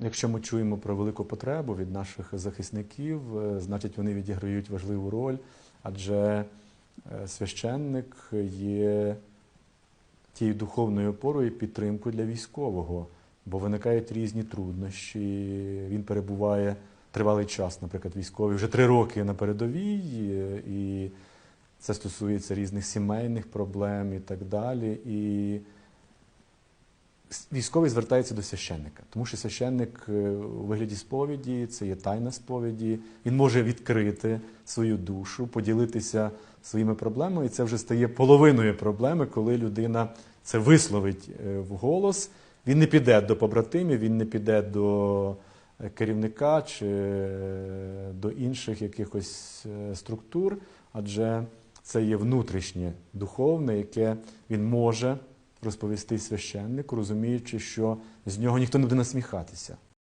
Якщо ми чуємо про велику потребу від наших захисників, е, значить вони відіграють важливу роль, адже е, священник є тією духовною опорою і підтримкою для військового, бо виникають різні труднощі. Він перебуває тривалий час, наприклад, військовий вже три роки на передовій, е, і це стосується різних сімейних проблем і так далі. І військовий звертається до священника, тому що священник е, у вигляді сповіді, це є тайна сповіді, він може відкрити свою душу, поділитися своїми проблемами, і це вже стає половиною проблеми, коли людина це висловить е, вголос. Він не піде до побратимів, він не піде до е, керівника чи до інших якихось структур, адже це є внутрішнє духовне, яке він може розповісти священнику, розуміючи, що з нього ніхто не буде насміхатися.